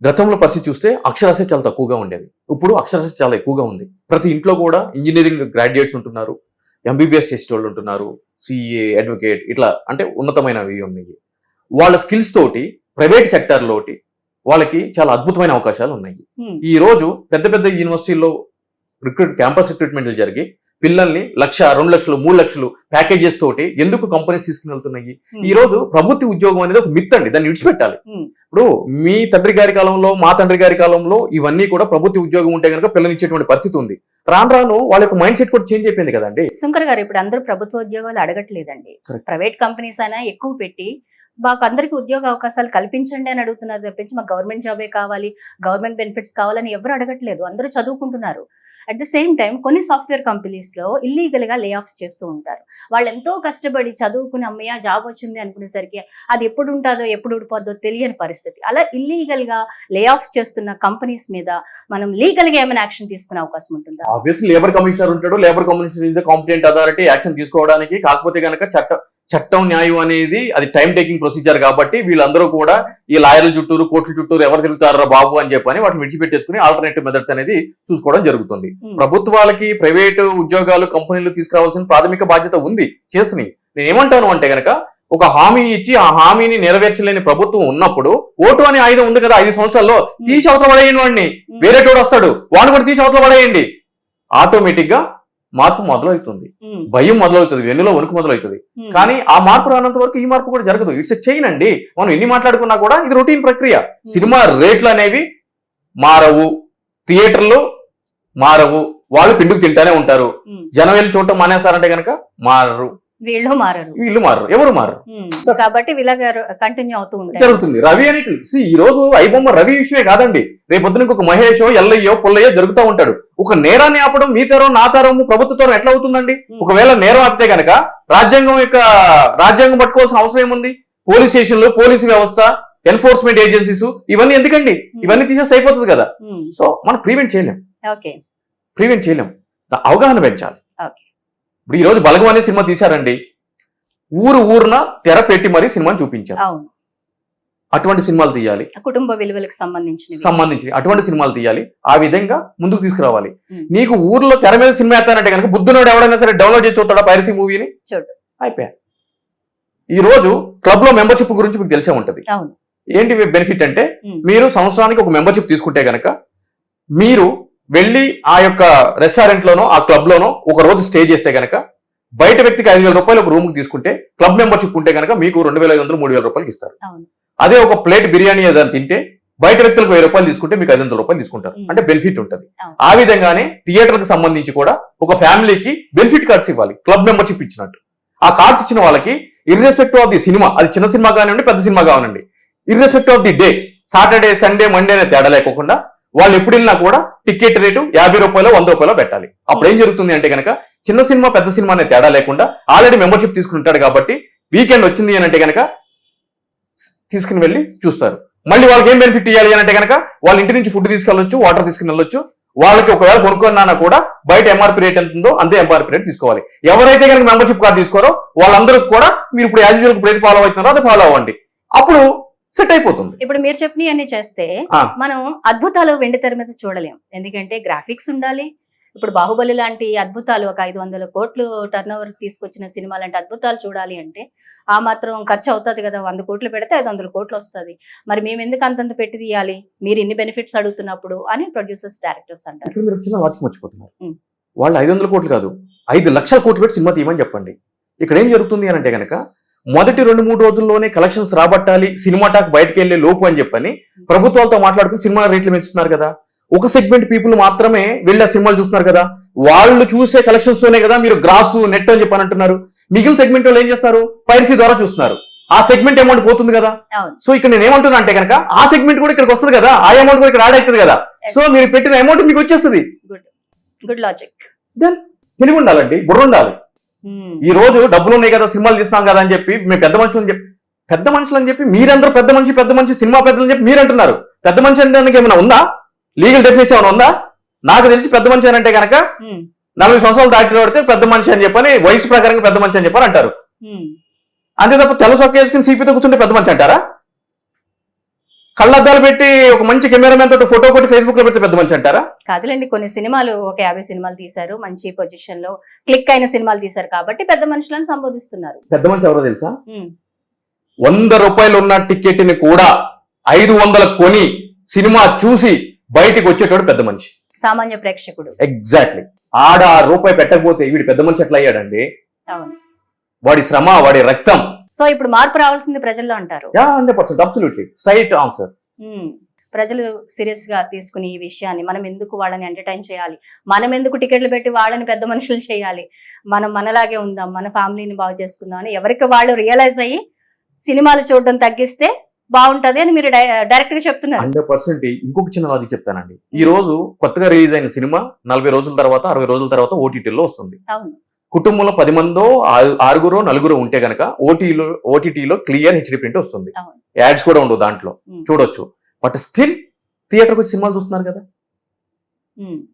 గతంలో పరిస్థితి చూస్తే అక్షరాస్యత చాలా తక్కువగా ఉండేది. ఇప్పుడు అక్షరాస్యత చాలా ఎక్కువగా ఉంది. ప్రతి ఇంట్లో కూడా ఇంజనీరింగ్ గ్రాడ్యుయేట్స్ ఉంటున్నారు. ఎంబీబీఎస్ చేసే వాళ్ళు ఉంటున్నారు. సిఏ అడ్వకేట్ ఇట్లా అంటే ఉన్నతమైనవి ఉన్నాయి. వాళ్ళ స్కిల్స్ తోటి ప్రైవేట్ సెక్టార్లోటి వాళ్ళకి చాలా అద్భుతమైన అవకాశాలు ఉన్నాయి. ఈ రోజు పెద్ద పెద్ద యూనివర్సిటీల్లో రిక్రూట్ క్యాంపస్ రిక్రూట్మెంట్లు జరిగి పిల్లల్ని లక్ష రెండు లక్షలు మూడు లక్షలు ప్యాకేజెస్ తోటి ఎందుకు కంపెనీస్ తీసుకుని వెళ్తున్నాయి ఉమ్. ఈ రోజు ప్రభుత్వ ఉద్యోగం అనేది ఒక మిత్ అండి దాన్ని విడిచిపెట్టాలి ఉమ్. ఇప్పుడు మీ తండ్రి గారి కాలంలో మా తండ్రి గారి కాలంలో ఇవన్నీ కూడా ప్రభుత్వ ఉద్యోగం ఉంటే కనుక పిల్లనిచ్చేటువంటి పరిస్థితి ఉంది రాను రాను వాళ్ళ యొక్క మైండ్ సెట్ కూడా చేంజ్ అయిపోయింది కదండి శంకర్ గారు ఇప్పుడు అందరూ ప్రభుత్వ ఉద్యోగాలు అడగట్లేదండి. ప్రైవేట్ కంపెనీస్ అయినా ఎక్కువ పెట్టి మాకు అందరికీ ఉద్యోగ అవకాశాలు కల్పించండి అని అడుగుతున్నారు. తప్పించి మాకు గవర్నమెంట్ జాబే కావాలి గవర్నమెంట్ బెనిఫిట్స్ కావాలని ఎవరు అడగట్లేదు. అందరూ చదువుకుంటున్నారు. అట్ ద సేమ్ టైం కొన్ని సాఫ్ట్వేర్ కంపెనీస్లో ఇల్లీగల్గా లే ఆఫ్స్ చేస్తూ ఉంటారు. వాళ్ళు ఎంతో కష్టపడి చదువుకుని అమ్మయ్య జాబ్ వచ్చింది అనుకునేసరికి అది ఎప్పుడు ఉంటుందో ఎప్పుడు ఊడిపోద్దో తెలియని పరిస్థితి. అలా ఇల్లీగల్గా లే ఆఫ్స్ చేస్తున్న కంపెనీస్ మీద మనం లీగల్గా ఏమైనా యాక్షన్ తీసుకునే అవకాశం ఉంటుందా? ఆబ్వియస్లీ లేబర్ కమిషనర్ ఉంటాడు. Labour commissioner is the competent authority action తీసుకోవడానికి కాకపోతే కనుక చట్టం చట్టం న్యాయం అనేది అది టైం టేకింగ్ ప్రొసీజర్ కాబట్టి వీళ్ళందరూ కూడా ఈ లాయర్ల చుట్టూరు కోర్టుల చుట్టూరు ఎవరు తిరుగుతారా బాబు అని చెప్పని వాటిని విడిచిపెట్టేసుకుని ఆల్టర్నేటివ్ మెథడ్స్ అనేది చూసుకోవడం జరుగుతుంది. Hmm. ప్రభుత్వాలకి ప్రైవేటు ఉద్యోగాలు కంపెనీలు తీసుకురావాల్సిన ప్రాథమిక బాధ్యత ఉంది. చేస్తున్నాయి నేను ఏమంటాను అంటే గనక ఒక హామీ ఇచ్చి ఆ హామీని నెరవేర్చలేని ప్రభుత్వం ఉన్నప్పుడు ఓటు అనే ఆయుధం ఉంది కదా ఐదు సంవత్సరాల్లో. తీసి అవతల పడేయండి వాడిని. ఉమ్, వేరే తోడు వస్తాడు. వాడిని కూడా తీసి అవతల పడేయండి. ఆటోమేటిక్గా మార్పు మొదలవుతుంది. భయం మొదలవుతుంది వెన్నులో వణుకు మొదలవుతుంది. కానీ ఆ మార్పు రానంత వరకు ఈ మార్పు కూడా జరగదు. ఇట్స్ చైన్ అండి. మనం ఎన్ని మాట్లాడుకున్నా కూడా ఇది రొటీన్ ప్రక్రియ. సినిమా రేట్లు అనేవి మారవు థియేటర్లు మారవు వాళ్ళు పిండుకు తింటానే ఉంటారు. జనం వెళ్ళి చూడటం మానేస్తారంటే కనుక మారరు. వీళ్ళు మారరు. వీళ్ళు మారరు. ఎవరు మారరు? కాబట్టి ఇలాగ కంటిన్యూ అవుతూ ఉంటాయి. జరుగుతుంది. రవి అనేటి సి ఈ రోజు ఐబొమ్మ రవి విషయమే కాదండి. రేపు పొద్దున ఇంకొక మహేషో ఎల్లయ్యో పుల్లయ్యో జరుగుతూ ఉంటాడు. ఒక నేరాన్ని ఆపడం మీ తరం నా తరం ప్రభుత్వ తరం ఎట్లా అవుతుందండి? ఒకవేళ నేరం ఆపితే గనక రాజ్యాంగం యొక్క రాజ్యాంగం పట్టుకోవాల్సిన అవసరం ఏముంది? పోలీస్ స్టేషన్లు పోలీసు వ్యవస్థ ఎన్ఫోర్స్మెంట్ ఏజెన్సీస్ ఇవన్నీ ఎందుకండి? ఇవన్నీ తీసేస్తే అయిపోతుంది కదా. సో మనం ప్రివెంట్ చేయలేం. ప్రివెంట్ చేయలేం. అవగాహన పెంచాలి. ఓకే. ఇప్పుడు ఈ రోజు బలగం అనే సినిమా తీశారండి. ఊరు ఊరున తెర పెట్టి మరీ సినిమాని చూపించారు. అటువంటి సినిమాలు తీయాలి. కుటుంబ విలువలకు సంబంధించినవి. సంబంధించి అటువంటి సినిమాలు తీయాలి. ఆ విధంగా ముందుకు తీసుకురావాలి. నీకు ఊర్లో తెర మీద సినిమా ఎత్తానంటే కనుక బుద్ధునోడు ఎవడైనా సరే డౌన్లోడ్ చేసి చూస్తాడా పైరసీ మూవీని. అయిపోయా. ఈ రోజు క్లబ్లో మెంబర్షిప్ గురించి మీకు తెలిసే ఉంటది. ఏంటి బెనిఫిట్ అంటే మీరు సంవత్సరానికి ఒక మెంబర్షిప్ తీసుకుంటే గనక మీరు వెళ్ళి ఆ యొక్క రెస్టారెంట్ లోనో ఆ క్లబ్ లోనో ఒక రోజు స్టే చేస్తే గనక బయట వ్యక్తికి ఐదు వేల రూపాయలు ఒక రూమ్కి తీసుకుంటే క్లబ్ మెంబర్షిప్ ఉంటే గనక మీకు రెండు వేల ఐదు వందలు మూడు వేల రూపాయలకి ఇస్తారు. అదే ఒక ప్లేట్ బిర్యానీ ఏదైనా తింటే బయట వ్యక్తులకు వెయ్యి రూపాయలు తీసుకుంటే మీకు ఐదు వందల రూపాయలు తీసుకుంటారు. అంటే బెనిఫిట్ ఉంటుంది. ఆ విధంగానే థియేటర్కి సంబంధించి కూడా ఒక ఫ్యామిలీకి బెనిఫిట్ కార్డ్స్ ఇవ్వాలి. క్లబ్ మెంబర్షిప్ ఇచ్చినట్టు. ఆ కార్డ్స్ ఇచ్చిన వాళ్ళకి ఇర్రెస్పెక్టివ్ ఆఫ్ ది సినిమా అది చిన్న సినిమా కానివ్వండి పెద్ద సినిమా కానివ్వండి irrespective of the day Saturday Sunday Monday అనే తేడా లేకోకుండా వాళ్ళు ఎప్పుడు వెళ్ళినా కూడా టికెట్ రేటు యాభై రూపాయలు వంద రూపాయలు పెట్టాలి. అప్పుడు ఏం జరుగుతుంది అంటే కనుక చిన్న సినిమా పెద్ద సినిమా అనే తేడా లేకుండా ఆల్రెడీ మెంబర్షిప్ తీసుకుంటాడు కాబట్టి వీకెండ్ వచ్చింది అని అంటే కనుక తీసుకుని వెళ్ళి చూస్తారు. మళ్ళీ వాళ్ళకి ఏం బెనిఫిట్ ఇవ్వాలి అని అంటే కనుక వాళ్ళ ఇంటి నుంచి ఫుడ్ తీసుకెళ్ళొచ్చు వాటర్ తీసుకుని వెళ్ళొచ్చు. వాళ్ళకి ఒకవేళ కొనుక్కున్నా కూడా బయట ఎంఆర్పీ రేట్ ఎంత ఉందో అంతే ఎంఆర్పీ రేట్ తీసుకోవాలి. ఎవరైతే కనుక మెంబర్షిప్ కార్డు తీసుకోరో వాళ్ళందరూ కూడా మీరు ఇప్పుడు యాజ్ యూజువల్ ఇప్పుడు ఏది ఫాలో అవుతున్నారో అది ఫాలో అవ్వండి. అప్పుడు సెట్ అయిపోతుంది. ఇప్పుడు మీరు చెప్పినవి అన్ని చేస్తే. మనం అద్భుతాలు వెండి తెర మీద చూడలేం. ఎందుకంటే గ్రాఫిక్స్ ఉండాలి. ఇప్పుడు బాహుబలి లాంటి అద్భుతాలు ఒక ఐదు వందల కోట్లు టర్న్ ఓవర్ తీసుకొచ్చిన సినిమా లాంటి అద్భుతాలు చూడాలి అంటే ఆ మాత్రం ఖర్చు అవుతుంది కదా. వంద కోట్లు పెడితే ఐదు వందల కోట్లు వస్తుంది. మరి మేము ఎందుకు అంతంత పెట్టి తీయాలి? మీరు ఇన్ని బెనిఫిట్స్ అడుగుతున్నప్పుడు అని ప్రొడ్యూసర్స్ డైరెక్టర్స్ అంటారు. ఇక్కడ మీరు చిన్న లాజిక్ మర్చిపోతున్నారు. వాళ్ళు ఐదు వందల కోట్లు కాదు ఐదు లక్షల కోట్లు పెట్టి సినిమా తీయమని చెప్పండి. ఇక్కడ ఏం జరుగుతుంది అని అంటే కనుక మొదటి రెండు మూడు రోజుల్లోనే కలెక్షన్స్ రాబట్టాలి సినిమా టాక్ బయటకు వెళ్ళే లోపు అని చెప్పని ప్రభుత్వాలతో మాట్లాడుకుని సినిమా రేట్లు పెంచుతున్నారు కదా. ఒక సెగ్మెంట్ పీపుల్ మాత్రమే వెళ్ళి ఆ సినిమాలు చూస్తున్నారు కదా. వాళ్ళు చూసే కలెక్షన్స్ తోనే కదా మీరు గ్రాస్ నెట్ అని చెప్పని అంటున్నారు. మిగిలిన సెగ్మెంట్ వాళ్ళు ఏం చేస్తారు పైరసీ ద్వారా చూస్తున్నారు. ఆ సెగ్మెంట్ అమౌంట్ పోతుంది కదా. సో ఇక్కడ నేను ఏమంటున్నా అంటే కనుక ఆ సెగ్మెంట్ కూడా ఇక్కడికి వస్తుంది కదా. ఆ అమౌంట్ కూడా ఇక్కడ యాడ్ అవుతుంది కదా. సో మీరు పెట్టిన అమౌంట్ మీకు వచ్చేస్తుంది. గుడ్ గుడ్ లాజిక్ దెన్ తెలివి ఉండాలండి బుర్ర ఉండాలి ఈ రోజు డబ్బులు ఉన్నాయి కదా సినిమాలు తీస్తున్నాం కదా అని చెప్పి మేము పెద్ద మనుషులు అని చెప్పి పెద్ద మనుషులు అని చెప్పి మీరందరూ పెద్ద మనిషి పెద్ద మనిషి సినిమా పెద్దలు అని చెప్పి మీరు అంటున్నారు పెద్ద మనిషి అంటే ఏమైనా ఉందా? లీగల్ డెఫినేషన్ ఏమైనా ఉందా? నాకు తెలిసి పెద్ద మనిషి అని అంటే కనుక నలభై సంవత్సరాలు దాటి పడితే పెద్ద మనిషి అని చెప్పని వయసు ప్రకారంగా పెద్ద మనిషి అని చెప్పని అంటారు. అంతే తప్ప తెల్ల సొక్క వేసుకుని సీపీతో కూర్చుంటే పెద్ద మనిషి అంటారా? కళ్ళద్దాలు పెట్టి ఒక మంచి కెమెరామెన్ తోటి ఫోటో కొట్టి ఫేస్బుక్లో పెడితే పెద్ద మనిషి అంటారా? కాదులేండి కొన్ని సినిమాలు ఒక యాభై సినిమాలు తీశారు మంచి పొజిషన్లో క్లిక్ అయిన సినిమాలు తీశారు కాబట్టి పెద్ద మనుషులను సంబోధిస్తున్నారు. పెద్ద మనిషి ఎవరో తెలుసా? వంద రూపాయలు ఉన్న టికెట్ని కూడా ఐదు వందల కొని సినిమా చూసి బయటికి వచ్చేటోడు పెద్ద మనిషి. సామాన్య ప్రేక్షకుడు. ఎగ్జాక్ట్లీ ఆడ రూపాయి పెట్టకపోతే వీడి పెద్ద మనిషి ఎట్లా అయ్యాడండి? వాడి శ్రమ వాడి రక్తం సో ఇప్పుడు మార్పు రావాల్సింది ప్రజల్లో అంటారు. Ya hundred percent absolutely. Site answer. Um, ప్రజలు సీరియస్గా తీసుకుని ఈ విషయాన్ని మనం ఎందుకు వాళ్ళని ఎంటర్టైన్ చేయాలి? మనం ఎందుకు టికెట్లు పెట్టి వాళ్ళని పెద్ద మనుషులు చేయాలి? మనం మనలాగే ఉందాం మన ఫ్యామిలీని బాగు చేసుకుందాం అని ఎవరికి వాళ్ళు రియలైజ్ అయ్యి సినిమాలు చూడడం తగ్గిస్తే బాగుంటది అని మీరు డైరెక్ట్గా చెప్తున్నారు. Hundred percent. ఇంకొక చిన్న లాజిక్ చెప్తానండి. ఈ రోజు కొత్తగా రిలీజ్ అయిన సినిమా నలభై రోజుల తర్వాత అరవై రోజుల తర్వాత ఓటీటీలో వస్తుంది. అవును. కుటుంబంలో పది మందో ఆరుగురో నలుగురు ఉంటే గనక ఓటీలో ఓటీటీలో క్లియర్ హెచ్డి ప్రింట్ వస్తుంది. యాడ్స్ కూడా ఉండవు దాంట్లో. చూడొచ్చు. బట్ స్టిల్ థియేటర్కి వచ్చి సినిమాలు చూస్తున్నారు కదా?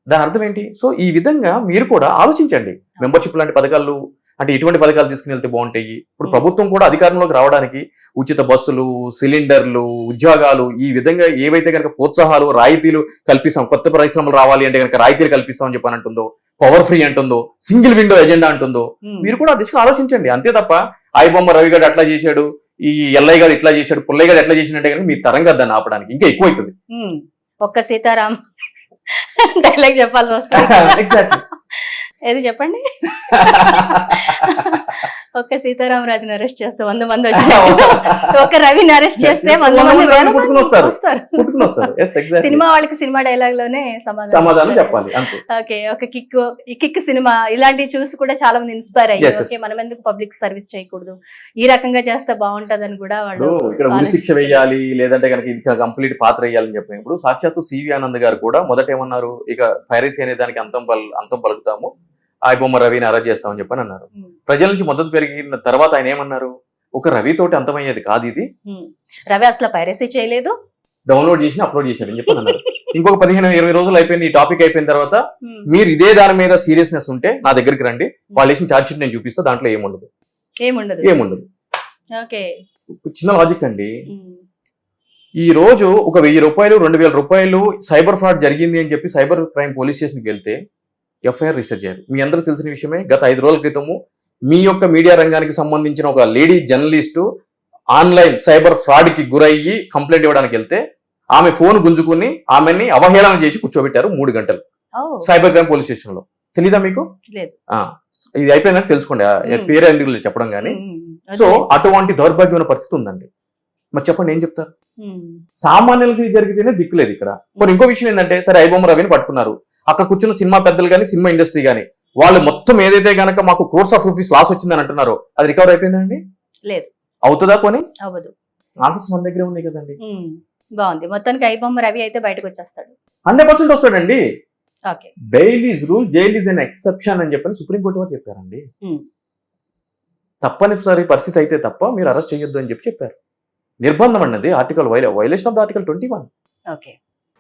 దాని అర్థం ఏంటి? సో ఈ విధంగా మీరు కూడా ఆలోచించండి. మెంబర్షిప్ లాంటి పథకాలు అంటే ఇటువంటి పథకాలు తీసుకుని వెళ్తే బాగుంటాయి. ఇప్పుడు. ప్రభుత్వం కూడా అధికారంలోకి రావడానికి ఉచిత బస్సులు సిలిండర్లు ఉద్యోగాలు ఈ విధంగా ఏవైతే కనుక ప్రోత్సాహాలు రాయితీలు కల్పిస్తాం కొత్త పరిశ్రమలు రావాలి అంటే కనుక రాయితీలు కల్పిస్తాం అని చెప్పని అంటుందో పవర్ ఫ్రీ అంటుందో సింగిల్ విండో ఎజెండా అంటుందో ఉమ్. మీరు కూడా ఆ దిశగా ఆలోచించండి. అంతే తప్ప ఐబొమ్మ రవి గారు అట్లా చేశాడు ఈ ఎల్లయ్య గారు ఇట్లా చేశాడు పుల్లయ్య గారు ఎట్లా చేసినట్టే కనుక మీ తరం కదా దాన్ని ఆపడానికి ఇంకా ఎక్కువ అవుతుంది. ఉమ్, ఒక్క సీతారాం (laughs) డైలాగ్ చెప్పాల్సి వస్తుంది. (laughs) ఏది చెప్పండి? (laughs) ఒక్క సీతారామరాజుని అరెస్ట్ చేస్తే వంద మంది (laughs) వచ్చి ఒక రవిని అరెస్ట్ చేస్తే వంద మంది వస్తారు. సినిమా వాళ్ళకి సినిమా డైలాగ్లోనే సమాధానం. చెప్పాలి. ఓకే ఒక కిక్ కిక్ సినిమా ఇలాంటివి చూసి కూడా చాలా మంది ఇన్స్పైర్ అయ్యి Yes, yes. ఓకే మనం ఎందుకు పబ్లిక్ సర్వీస్ చేయకూడదు? ఈ రకంగా చేస్తే బాగుంటదని కూడా వాళ్ళు ఇక్కడ శిక్ష. వేయాలి లేదంటే కనుక ఇది కంప్లీట్ పాత్ర వేయాలని చెప్పినప్పుడు సాక్షాత్తు సివి ఆనంద్ గారు కూడా మొదట ఏమన్నారు? ఇక పైరసీ అనే దానికి అంతం పల్ అంతం పలుకుతాము. ఆ బొమ్మ రవిని అరెస్ట్ చేస్తామని చెప్పని అన్నారు. ప్రజల నుంచి మద్దతు పెరిగిన తర్వాత ఆయన ఏమన్నారు? ఒక రవి తోటి అంతమయ్యేది కాదు ఇది. రవి అసలు పైరసీ చేయలేదు? డౌన్లోడ్ చేసి అప్లోడ్ చేశాడు అని చెప్పని అన్నారు. (laughs) ఇంకొక పదిహేను ఇరవై రోజులు అయిపోయింది ఈ టాపిక్ అయిపోయిన తర్వాత మీరు ఇదే దాని మీద సీరియస్నెస్ ఉంటే నా దగ్గరికి రండి. వాళ్ళు వేసిన ఛార్జ్ షీట్ నేను చూపిస్తా దాంట్లో ఏముండదు. ఏముండదు? ఏముండదు. చిన్న లాజిక్ అండి. ఈ రోజు ఒక వెయ్యి రూపాయలు రెండు వేల రూపాయలు సైబర్ ఫ్రాడ్ జరిగింది అని చెప్పి సైబర్ క్రైమ్ పోలీస్ స్టేషన్కి వెళ్తే ఎఫ్ఐఆర్ రిజిస్టర్ చేయాలి. మీ అందరూ తెలిసిన విషయమే గత ఐదు రోజుల క్రితము మీ యొక్క మీడియా రంగానికి సంబంధించిన ఒక లేడీ జర్నలిస్టు ఆన్లైన్ సైబర్ ఫ్రాడ్కి గురయ్యి కంప్లైంట్ ఇవ్వడానికి వెళ్తే ఆమె ఫోన్ గుంజుకుని ఆమెని అవహేళన చేసి కూర్చోబెట్టారు మూడు గంటలు. సైబర్ క్రైమ్ పోలీస్ స్టేషన్లో తెలీదా మీకు? ఇది అయిపోయిందని తెలుసుకోండి. పేరు ఎందుకు చెప్పడం కానీ. సో. అటువంటి దౌర్భాగ్యమైన పరిస్థితి ఉందండి. మరి చెప్పండి ఏం చెప్తారు? సామాన్యులకి జరిగితేనే దిక్కులేదు ఇక్కడ. మరి ఇంకో విషయం ఏంటంటే సరే ఐబొమ్మ రవిని పట్టుకున్నారు. అక్కడ కూర్చున్న సినిమా పెద్దలు కానీ సినిమా ఇండస్ట్రీ కానీ వాళ్ళు మొత్తం ఏదైతే గనక మాకు కోర్స్ ఆఫ్ రూపీస్ లాస్ వచ్చిందని అంటున్నారో అది రికవర్ అయిపోయిందండి? లేదు. అవుతుందా పోనీ? అవ్వదు. ఆన్సర్స్ మన దగ్గరే ఉన్నాయి కదండి. బాగుంది. మొత్తానికి ఐబొమ్మ రవి అయితే బయటకు వచ్చేస్తాడు. హండ్రెడ్ పర్సెంట్ వస్తాడండి. Bail is rule jail is an exception అని చెప్పని సుప్రీంకోర్టు వారు చెప్పారండి. తప్పనిసరి పరిస్థితి అయితే తప్ప మీరు అరెస్ట్ చేయొద్దు అని చెప్పి చెప్పారు. నిర్బంధం అన్నది article violation of the article twenty one okay.